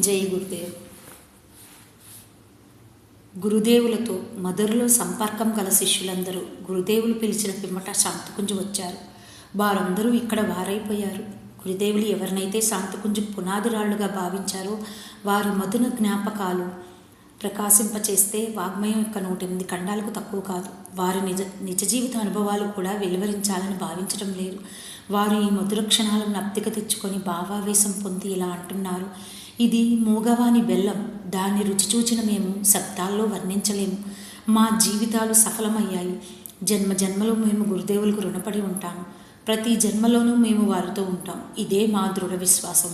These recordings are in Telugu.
జై గురుదేవ్. గురుదేవులతో మధురలో సంపర్కం గల శిష్యులందరూ గురుదేవులు పిలిచిన పిమ్మట శాంతకుంజు వచ్చారు. వారందరూ ఇక్కడ వారైపోయారు. గురుదేవులు ఎవరినైతే శాంతకుంజు పునాదిరాళ్ళుగా భావించారో వారి మధున జ్ఞాపకాలు ప్రకాశింపచేస్తే వాగ్మయం యొక్క నూట ఎనిమిది ఖండాలకు తక్కువ కాదు. వారి నిజ నిజ జీవిత అనుభవాలు కూడా వెలువరించాలని భావించడం లేదు. వారు ఈ మధుర క్షణాలను నప్తిక తెచ్చుకొని భావావేశం పొంది ఇలా అంటున్నారు. ఇది మూగవాని బెల్లం. దాన్ని రుచి చూచిన మేము శబ్దాల్లో వర్ణించలేము. మా జీవితాలు సఫలమయ్యాయి. జన్మ జన్మలో మేము గురుదేవులకు రుణపడి ఉంటాము ప్రతి జన్మలోనూ మేము వారితో ఉంటాం. ఇదే మా దృఢ విశ్వాసం.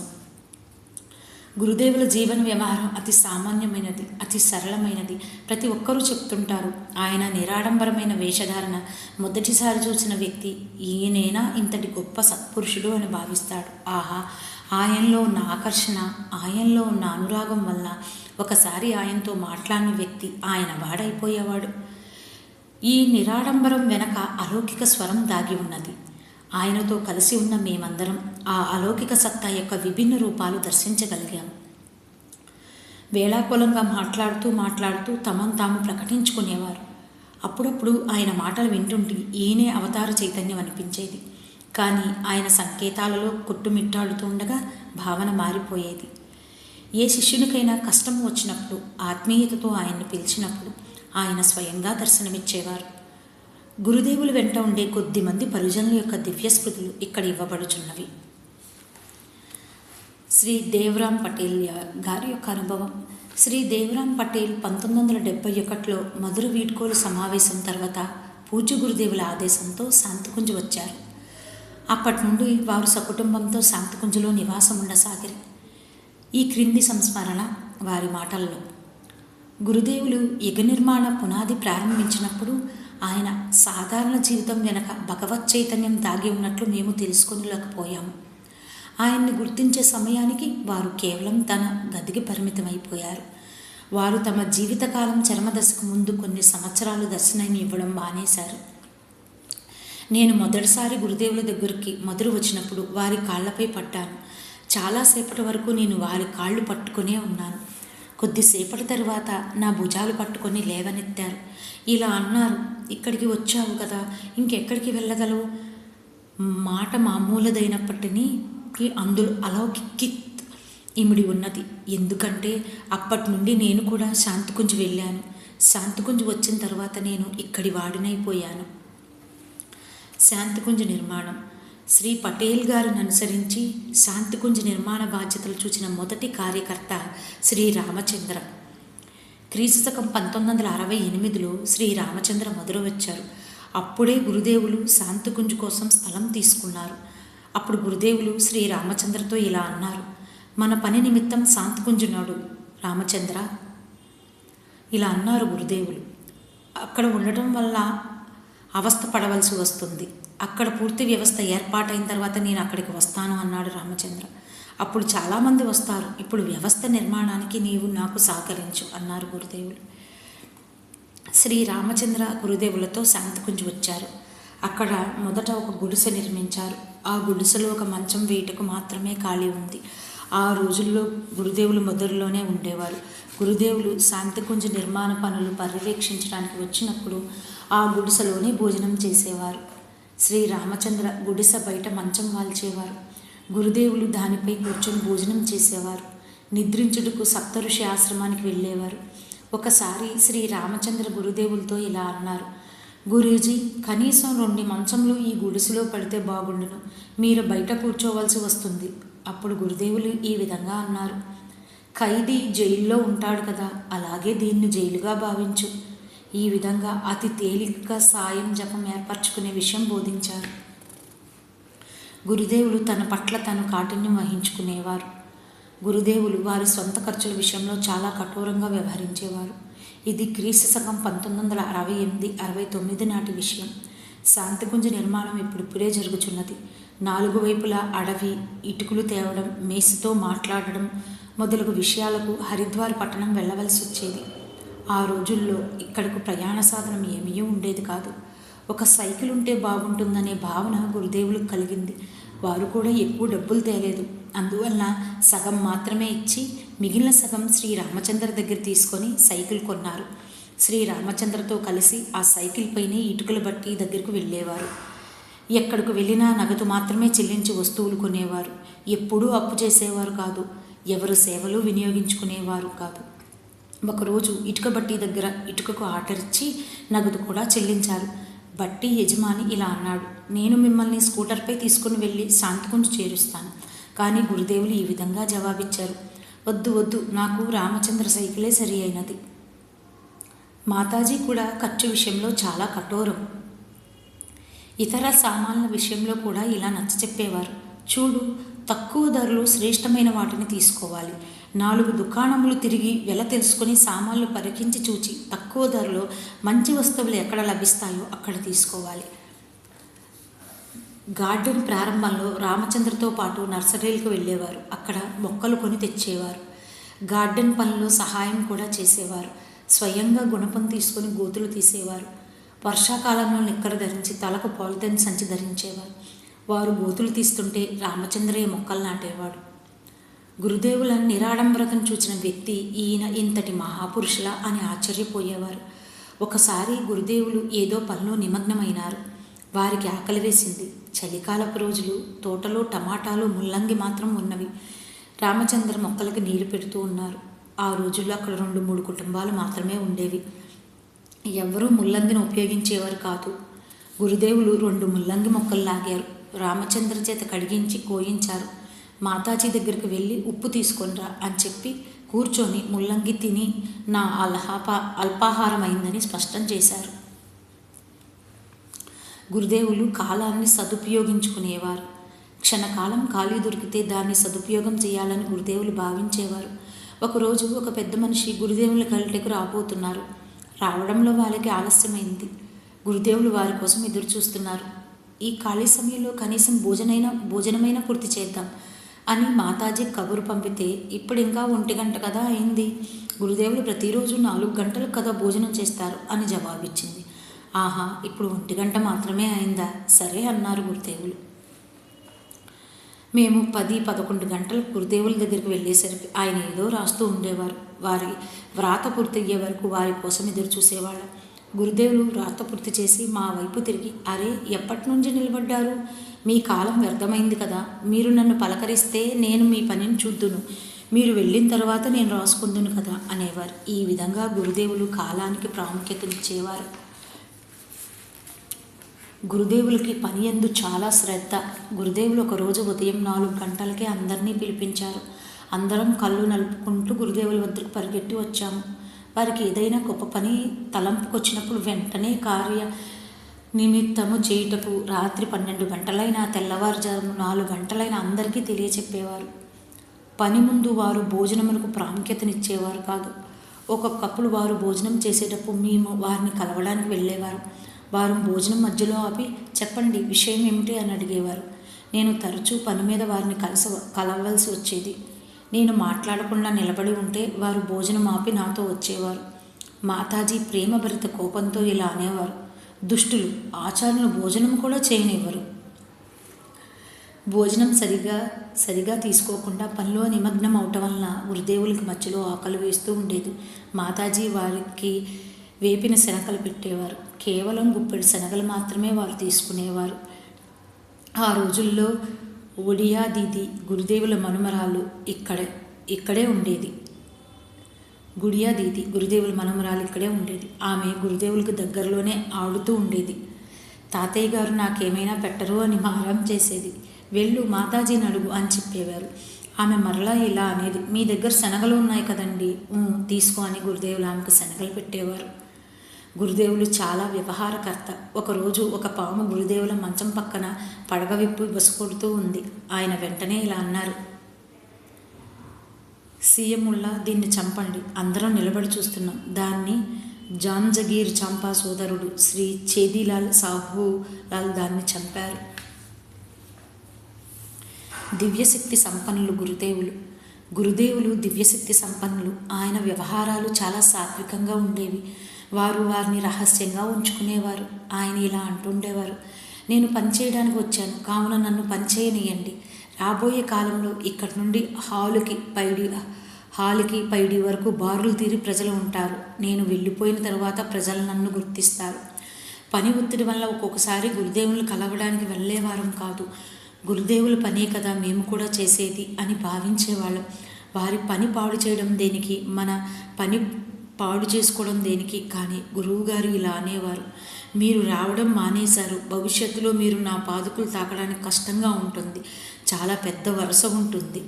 గురుదేవుల జీవన వ్యవహారం అతి సామాన్యమైనది అతి సరళమైనది. ప్రతి ఒక్కరూ చెప్తుంటారు ఆయన నిరాడంబరమైన వేషధారణ. మొదటిసారి చూసిన వ్యక్తి ఈయనైనా ఇంతటి గొప్ప సత్పురుషుడు అని భావిస్తాడు. ఆహా! ఆయనలో ఉన్న ఆకర్షణ ఆయనలో ఉన్న అనురాగం వల్ల ఒకసారి ఆయనతో మాట్లాడిన వ్యక్తి ఆయన వాడైపోయేవాడు. ఈ నిరాడంబరం వెనక అలౌకిక స్వరం దాగి ఉన్నది. ఆయనతో కలిసి ఉన్న మేమందరం ఆ అలౌకిక సత్తా యొక్క విభిన్న రూపాలు దర్శించగలిగాం వేళాకులంగా మాట్లాడుతూ మాట్లాడుతూ తమను తాము ప్రకటించుకునేవారు. అప్పుడప్పుడు ఆయన మాటలు వింటుంటే ఈయనే అవతార చైతన్యం అనిపించేది. కానీ ఆయన సంకేతాలలో కొట్టుమిట్టాడుతూ ఉండగా భావన మారిపోయేది. ఏ శిష్యునికైనా కష్టం వచ్చినప్పుడు ఆత్మీయతతో ఆయన్ని పిలిచినప్పుడు ఆయన స్వయంగా దర్శనమిచ్చేవారు. గురుదేవులు వెంట ఉండే కొద్ది మంది పరిజనుల యొక్క దివ్యస్మృతులు ఇక్కడ ఇవ్వబడుచున్నవి. శ్రీ దేవరాం పటేల్ గారి యొక్క అనుభవం. శ్రీ దేవరాం పటేల్ పంతొమ్మిది వందల డెబ్బై ఒకటిలో మధుర వీడ్కోలు సమావేశం తర్వాత పూజ్య గురుదేవుల ఆదేశంతో శాంతికుంజి వచ్చారు. అప్పటి నుండి వారు సకుటుంబంతో శాంతికుంజులో నివాసం ఉండసాగిరి. ఈ క్రింది సంస్మరణ వారి మాటల్లో. గురుదేవులు యుగ నిర్మాణ పునాది ప్రారంభించినప్పుడు ఆయన సాధారణ జీవితం వెనక భగవత్ చైతన్యం దాగి ఉన్నట్లు మేము తెలుసుకోలేకపోయాము ఆయన్ని గుర్తించే సమయానికి వారు కేవలం తన గదికి పరిమితమైపోయారు. వారు తమ జీవితకాలం చరమదశకు ముందు కొన్ని సంవత్సరాలు దర్శనం ఇవ్వడం మానేశారు. నేను మొదటిసారి గురుదేవుల దగ్గరికి మధుర వచ్చినప్పుడు వారి కాళ్ళపై పట్టాను. చాలాసేపటి వరకు నేను వారి కాళ్ళు పట్టుకునే ఉన్నాను. కొద్దిసేపటి తర్వాత నా భుజాలు పట్టుకొని లేవనెత్తారు. ఇలా అన్నారు ఇక్కడికి వచ్చావు కదా ఇంకెక్కడికి వెళ్ళగలవు? మాట మామూలదైనప్పటికీ అందులో అలౌకిక్ ఇమిడి ఉన్నది. ఎందుకంటే అప్పటి నుండి నేను కూడా శాంతికుంజ్ వెళ్ళాను. శాంతికుంజ్ వచ్చిన తర్వాత నేను ఇక్కడి వాడినైపోయాను. శాంతికుంజ నిర్మాణం. శ్రీ పటేల్ గారిని అనుసరించి శాంతికుంజ నిర్మాణ బాధ్యతలు చూసిన మొదటి కార్యకర్త శ్రీ రామచంద్ర. క్రీస్తు శకం పంతొమ్మిది వందల అరవై ఎనిమిదిలో శ్రీ రామచంద్ర మొదలు వచ్చారు అప్పుడే గురుదేవులు శాంతికుంజ్ కోసం స్థలం తీసుకున్నారు. అప్పుడు గురుదేవులు శ్రీ రామచంద్రతో ఇలా అన్నారు మన పని నిమిత్తం శాంతికుంజున్నాడు రామచంద్ర. ఇలా అన్నారు గురుదేవులు. అక్కడ ఉండటం వల్ల అవస్థ పడవలసి వస్తుంది. అక్కడ పూర్తి వ్యవస్థ ఏర్పాటైన తర్వాత నేను అక్కడికి వస్తాను అన్నాడు రామచంద్ర. అప్పుడు చాలామంది వస్తారు. ఇప్పుడు వ్యవస్థ నిర్మాణానికి నీవు నాకు సహకరించు అన్నారు గురుదేవులు. శ్రీ రామచంద్ర గురుదేవులతో శాంతికుంజి వచ్చారు. అక్కడ మొదట ఒక గుడిసె నిర్మించారు. ఆ గుడిసెలో ఒక మంచం వేయటకు మాత్రమే ఖాళీ ఉంది. ఆ రోజుల్లో గురుదేవులు మొదలులోనే ఉండేవారు. గురుదేవులు శాంతికుంజ నిర్మాణ పనులు పర్యవేక్షించడానికి వచ్చినప్పుడు ఆ గుడిసెలోనే భోజనం చేసేవారు. శ్రీరామచంద్ర గుడిస గుడిసె బయట మంచం వాల్చేవారు. గురుదేవులు దానిపై కూర్చొని భోజనం చేసేవారు. నిద్రించుటకు సప్తఋషి ఆశ్రమానికి వెళ్ళేవారు. ఒకసారి శ్రీ రామచంద్ర గురుదేవులతో ఇలా అన్నారు గురూజీ కనీసం రెండు మంచంలో ఈ గుడిసెలో పడితే బాగుండును. మీరు బయట కూర్చోవలసి వస్తుంది. అప్పుడు గురుదేవులు ఈ విధంగా అన్నారు ఖైదీ జైల్లో ఉంటాడు కదా అలాగే దీన్ని జైలుగా భావించు. ఈ విధంగా అతి తేలికగా సాయం జపం ఏర్పరచుకునే విషయం బోధించారు. గురుదేవులు తన పట్ల తను కాఠిన్యం వహించుకునేవారు. గురుదేవులు వారి సొంత ఖర్చుల విషయంలో చాలా కఠోరంగా వ్యవహరించేవారు. ఇది క్రీస్తు శకం పంతొమ్మిది వందల అరవై ఎనిమిది అరవై తొమ్మిది నాటి విషయం. శాంతికుంజ నిర్మాణం ఇప్పుడిప్పుడే జరుగుచున్నది. నాలుగు వైపులా అడవి ఇటుకలు తేవడం మేసుతో మాట్లాడడం మొదలగు విషయాలకు హరిద్వార్ పట్టణం వెళ్ళవలసి వచ్చేది ఆ రోజుల్లో ఇక్కడకు ప్రయాణ సాధనం ఏమీ ఉండేది కాదు. ఒక సైకిల్ ఉంటే బాగుంటుందనే భావన గురుదేవులకు కలిగింది. వారు కూడా ఎక్కువ డబ్బులు తేలేదు. అందువలన సగం మాత్రమే ఇచ్చి మిగిలిన సగం శ్రీ రామచంద్ర దగ్గర తీసుకొని సైకిల్ కొన్నారు. శ్రీ రామచంద్రతో కలిసి ఆ సైకిల్ పైనే ఇటుకలు బట్టి దగ్గరకు వెళ్ళేవారు. ఎక్కడికి వెళ్ళినా నగదు మాత్రమే చెల్లించి వస్తువులు కొనేవారు. ఎప్పుడూ అప్పు చేసేవారు కాదు. ఎవరు సేవలు వినియోగించుకునేవారు కాదు. ఒకరోజు ఇటుక బట్టి దగ్గర ఇటుకకు ఆర్డర్ ఇచ్చి నగదు కూడా చెల్లించారు. బట్టి యజమాని ఇలా అన్నాడు నేను మిమ్మల్ని స్కూటర్పై తీసుకుని వెళ్ళి శాంతికుంజ్ చేరుస్తాను. కానీ గురుదేవులు ఈ విధంగా జవాబిచ్చారు వద్దు వద్దు నాకు రామచంద్ర సైకిలే సరి అయినది మాతాజీ కూడా ఖర్చు విషయంలో చాలా కఠోరం. ఇతర సామాన్ల విషయంలో కూడా ఇలా నచ్చ చెప్పేవారు చూడు తక్కువ ధరలు శ్రేష్టమైన వాటిని తీసుకోవాలి. నాలుగు దుకాణములు తిరిగి వెల తెలుసుకొని సామాన్లు పరికించి చూచి తక్కువ ధరలో మంచి వస్తువులు ఎక్కడ లభిస్తాయో అక్కడ తీసుకోవాలి. గార్డెన్ ప్రారంభంలో రామచంద్రతో పాటు నర్సరీలకు వెళ్ళేవారు. అక్కడ మొక్కలు కొని తెచ్చేవారు. గార్డెన్ పనుల్లో సహాయం కూడా చేసేవారు. స్వయంగా గుణపం తీసుకొని గోతులు తీసేవారు. వర్షాకాలంలో నిక్కర ధరించి తలకు పాలిథిన్ సంచి ధరించేవారు. వారు గోతులు తీస్తుంటే రామచంద్రయ్య మొక్కలు నాటేవాడు. గురుదేవుల నిరాడంబరతను చూసిన వ్యక్తి ఈయన ఇంతటి మహాపురుషుల అని ఆశ్చర్యపోయేవారు. ఒకసారి గురుదేవులు ఏదో పనిలో నిమగ్నమైనారు. వారికి ఆకలి వేసింది. చలికాలపు రోజులు తోటలో టమాటాలు ముల్లంగి మాత్రం ఉన్నవి. రామచంద్ర మొక్కలకు నీళ్ళు పెడుతూ ఉన్నారు. ఆ రోజుల్లో అక్కడ రెండు మూడు కుటుంబాలు మాత్రమే ఉండేవి. ఎవరూ ముల్లంగిని ఉపయోగించేవారు కాదు. గురుదేవులు రెండు ముల్లంగి మొక్కలు లాగారు రామచంద్ర చేత కడిగించి కోయించారు. మాతాజీ దగ్గరికి వెళ్ళి ఉప్పు తీసుకొనిరా అని చెప్పి కూర్చొని ముల్లంగి తిని నా అల్హాపా అల్పాహారం అయిందని స్పష్టం చేశారు. గురుదేవులు కాలాన్ని సదుపయోగించుకునేవారు. క్షణకాలం ఖాళీ దొరికితే దాన్ని సదుపయోగం చేయాలని గురుదేవులు భావించేవారు. ఒకరోజు ఒక పెద్ద మనిషి గురుదేవుల కలిటకు రాబోతున్నారు. రావడంలో వాళ్ళకి ఆలస్యమైంది. గురుదేవులు వారి కోసం ఎదురు చూస్తున్నారు ఈ ఖాళీ సమయంలో కనీసం భోజనైనా భోజనమైనా పూర్తి చేద్దాం అని మాతాజీ కబురు పంపితే ఇప్పుడు ఇంకా ఒంటి గంట కదా అయింది. గురుదేవులు ప్రతిరోజు నాలుగు గంటలు కదా భోజనం చేస్తారు అని జవాబిచ్చింది. ఆహా ఇప్పుడు ఒంటి గంట మాత్రమే అయిందా? సరే అన్నారు గురుదేవులు. మేము పది పదకొండు గంటలు గురుదేవుల దగ్గరికి వెళ్ళేసరికి ఆయన ఏదో రాస్తూ ఉండేవారు. వారి వ్రాత పూర్తయ్యే వరకు వారి కోసం ఎదురు చూసేవాళ్ళం. గురుదేవులు రాత పూర్తి చేసి మా వైపు తిరిగి అరే ఎప్పటి నుంచి నిలబడ్డారు? మీ కాలం వ్యర్థమైంది కదా. మీరు నన్ను పలకరిస్తే నేను మీ పనిని చూద్దును. మీరు వెళ్ళిన తర్వాత నేను రాసుకుందును కదా అనేవారు. ఈ విధంగా గురుదేవులు కాలానికి ప్రాముఖ్యతనిచ్చేవారు. గురుదేవులకి పని ఎందు చాలా శ్రద్ధ. గురుదేవులు ఒకరోజు ఉదయం నాలుగు గంటలకే అందరినీ పిలిపించారు. అందరం కళ్ళు నలుపుకుంటూ గురుదేవుల వద్దకు పరిగెట్టి వచ్చాము. వారికి ఏదైనా గొప్ప పని తలంపుకొచ్చినప్పుడు వెంటనే కార్య నిమిత్తము చేయుటకు రాత్రి పన్నెండు గంటలైన తెల్లవారుజాము నాలుగు గంటలైన అందరికీ తెలియచెప్పేవారు. పని ముందు వారు భోజనములకు ప్రాముఖ్యతనిచ్చేవారు కాదు. ఒక్కొక్కప్పుడు వారు భోజనం చేసేటప్పుడు మేము వారిని కలవడానికి వెళ్ళేవారు. వారు భోజనం మధ్యలో ఆపి చెప్పండి విషయం ఏమిటి అని అడిగేవారు. నేను తరచూ పని మీద వారిని కలస కలవలసి వచ్చేది. నేను మాట్లాడకుండా నిలబడి ఉంటే వారు భోజనం ఆపి నాతో వచ్చేవారు. మాతాజీ ప్రేమభరిత కోపంతో ఇలా అనేవారు. దుష్టులు ఆచార్యులు భోజనం కూడా చేయనివ్వరు. భోజనం సరిగా సరిగా తీసుకోకుండా పనిలో నిమగ్నం అవటం వలన గురుదేవులకి మధ్యలో ఆకలి వేస్తూ ఉండేది. మాతాజీ వారికి వేపిన శనగలు పెట్టేవారు. కేవలం గుప్పెడు శనగలు మాత్రమే వారు తీసుకునేవారు. ఆ రోజుల్లో ఒడియా దీది గురుదేవుల మనుమరాలు ఇక్కడ ఇక్కడే ఉండేది. గుడియా దీది గురుదేవుల మనమరాలు ఇక్కడే ఉండేది. ఆమె గురుదేవులకు దగ్గరలోనే ఆడుతూ ఉండేది. తాతయ్య గారు నాకేమైనా పెట్టరు అని మారం చేసేది. వెళ్ళు మాతాజీని అడుగు అని చెప్పేవారు. ఆమె మరలా ఇలా అనేది మీ దగ్గర శనగలు ఉన్నాయి కదండి తీసుకో అని గురుదేవులు ఆమెకు శనగలు పెట్టేవారు. గురుదేవులు చాలా వ్యవహారకర్త. ఒకరోజు ఒక పాము గురుదేవుల మంచం పక్కన పడగ విప్పి బసకొడుతూ ఉంది. ఆయన వెంటనే ఇలా అన్నారు. సీఎముల్లా దీన్ని చంపండి. అందరం నిలబడి చూస్తున్నాం. దాన్ని జాంజగీర్ చంపా సోదరుడు శ్రీ చేదీలాల్ సాహులాల్ దాన్ని చంపారు. దివ్యశక్తి సంపన్నులు గురుదేవులు. గురుదేవులు దివ్యశక్తి సంపన్నులు. ఆయన వ్యవహారాలు చాలా సాత్వికంగా ఉండేవి. వారు వారిని రహస్యంగా ఉంచుకునేవారు. ఆయన ఇలా అంటుండేవారు నేను పనిచేయడానికి వచ్చాను కావున నన్ను పనిచేయనియండి రాబోయే కాలంలో ఇక్కడి నుండి హాలుకి పైడి హాలుకి పైడి వరకు బారులు తీరి ప్రజలు ఉంటారు. నేను వెళ్ళిపోయిన తర్వాత ప్రజలు నన్ను గుర్తిస్తారు. పని ఒత్తిడి వల్ల ఒక్కొక్కసారి గురుదేవులు కలవడానికి వెళ్ళేవారం కాదు. గురుదేవుల పనే కదా మేము కూడా చేసేది అని భావించేవాళ్ళం. వారి పని పాడు చేయడం దేనికి? మన పని పాడు చేసుకోవడం దేనికి? కానీ గురువుగారు ఇలా అనేవారు. మీరు రావడం మానేశారు. భవిష్యత్తులో మీరు నా పాదుకులు తాకడానికి కష్టంగా ఉంటుంది. చాలా పెద్ద వరుస ఉంటుంది.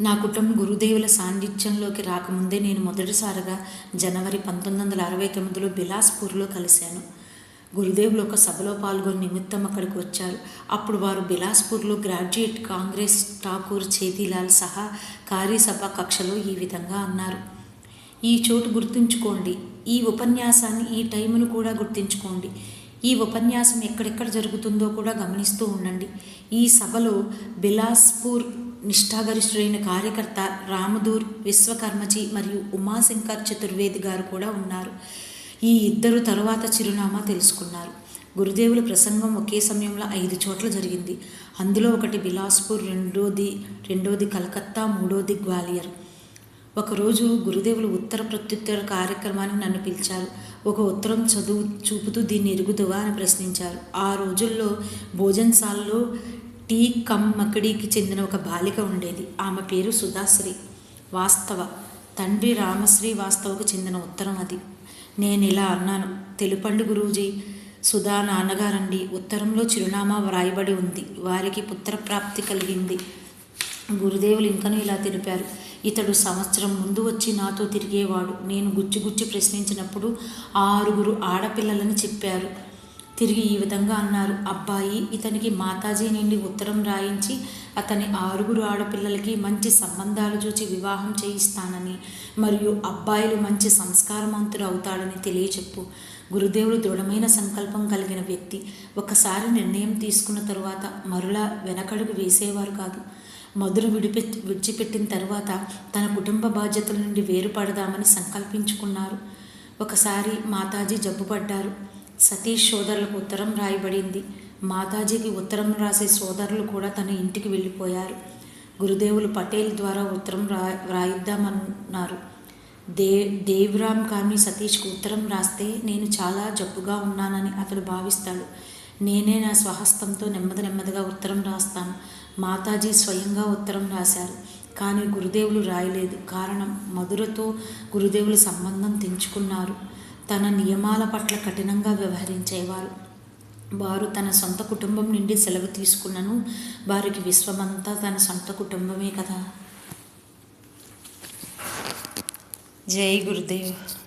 నా కుటుంబం గురుదేవుల సాన్నిధ్యంలోకి రాకముందే నేను మొదటిసారిగా జనవరి పంతొమ్మిది వందల అరవై తొమ్మిదిలో బిలాస్పూర్లో కలిశాను. గురుదేవులు ఒక సభలో పాల్గొని నిమిత్తం అక్కడికి వచ్చారు. అప్పుడు వారు బిలాస్పూర్లో గ్రాడ్యుయేట్ కాంగ్రెస్ ఠాకూర్ చేతిలాల్ సహా కార్యసభ కక్షలో ఈ విధంగా అన్నారు. ఈ చోటు గుర్తుంచుకోండి. ఈ ఉపన్యాసాన్ని ఈ టైమును కూడా గుర్తుంచుకోండి. ఈ ఉపన్యాసం ఎక్కడెక్కడ జరుగుతుందో కూడా గమనిస్తూ ఉండండి. ఈ సభలో బిలాస్పూర్ నిష్ఠాగరిష్ఠుడైన కార్యకర్త రామదూర్ విశ్వకర్మజీ మరియు ఉమాశంకర్ చతుర్వేది గారు కూడా ఉన్నారు. ఈ ఇద్దరు తరువాత చిరునామా తెలుసుకున్నారు. గురుదేవుల ప్రసంగం ఒకే సమయంలో ఐదు చోట్ల జరిగింది. అందులో ఒకటి బిలాస్పూర్ రెండోది రెండోది కలకత్తా మూడోది గ్వాలియర్. ఒకరోజు గురుదేవులు ఉత్తర ప్రత్యుత్తర కార్యక్రమానికి నన్ను పిలిచారు. ఒక ఉత్తరం చదువు చూపుతూ దీన్ని ఎరుగుదువా అని ప్రశ్నించారు. ఆ రోజుల్లో భోజనశాలలో టీ కమ్ మకడీకి చెందిన ఒక బాలిక ఉండేది. ఆమె పేరు సుధాశ్రీ. వాస్తవ. తండ్రి రామశ్రీ వాస్తవకు చెందిన ఉత్తరం అది. నేను ఇలా అన్నాను. తెలుపండి గురూజీ. సుధా నాన్నగారండి. ఉత్తరంలో చిరునామా వ్రాయబడి ఉంది. వారికి పుత్రప్రాప్తి కలిగింది. గురుదేవులు ఇంకనూ ఇలా తెలిపారు. ఇతడు సంవత్సరం ముందు వచ్చి నాతో తిరిగేవాడు. నేను గుచ్చి గుచ్చి ప్రశ్నించినప్పుడు ఆరుగురు ఆడపిల్లలని చెప్పారు. తిరిగి ఈ విధంగా అన్నారు. అబ్బాయి ఇతనికి మాతాజీ నుండి ఉత్తరం రాయించి అతని ఆరుగురు ఆడపిల్లలకి మంచి సంబంధాలు చూచి వివాహం చేయిస్తానని మరియు అబ్బాయిలు మంచి సంస్కారవంతులు అవుతాడని తెలియచెప్పు. గురుదేవుడు దృఢమైన సంకల్పం కలిగిన వ్యక్తి. ఒకసారి నిర్ణయం తీసుకున్న తరువాత మరలా వెనకడుగు వేసేవారు కాదు. మధుర విడిపె విడిచిపెట్టిన తర్వాత తన కుటుంబ బాధ్యతల నుండి వేరుపడదామని సంకల్పించుకున్నారు. ఒకసారి మాతాజీ జబ్బుపడ్డారు. సతీష్ సోదరులకు ఉత్తరం రాయబడింది. మాతాజీకి ఉత్తరం రాసే సోదరులు కూడా తన ఇంటికి వెళ్ళిపోయారు. గురుదేవులు పటేల్ ద్వారా ఉత్తరం రా రాయిద్దామన్నారు. దే దేవ్రామ్ కానీ సతీష్కు ఉత్తరం రాస్తే నేను చాలా జబ్బుగా ఉన్నానని అతడు భావిస్తాడు. నేనే నా స్వహస్తంతో నెమ్మది నెమ్మదిగా ఉత్తరం రాస్తాను. మాతాజీ స్వయంగా ఉత్తరం రాశారు. కానీ గురుదేవులు రాయలేదు. కారణం మధురతో గురుదేవులు సంబంధం తెంచుకున్నారు. తన నియమాల పట్ల కఠినంగా వ్యవహరించేవారు. వారు తన సొంత కుటుంబం నుండి సెలవు తీసుకున్నను వారికి విశ్వమంతా తన సొంత కుటుంబమే కదా. జై గురుదేవ్.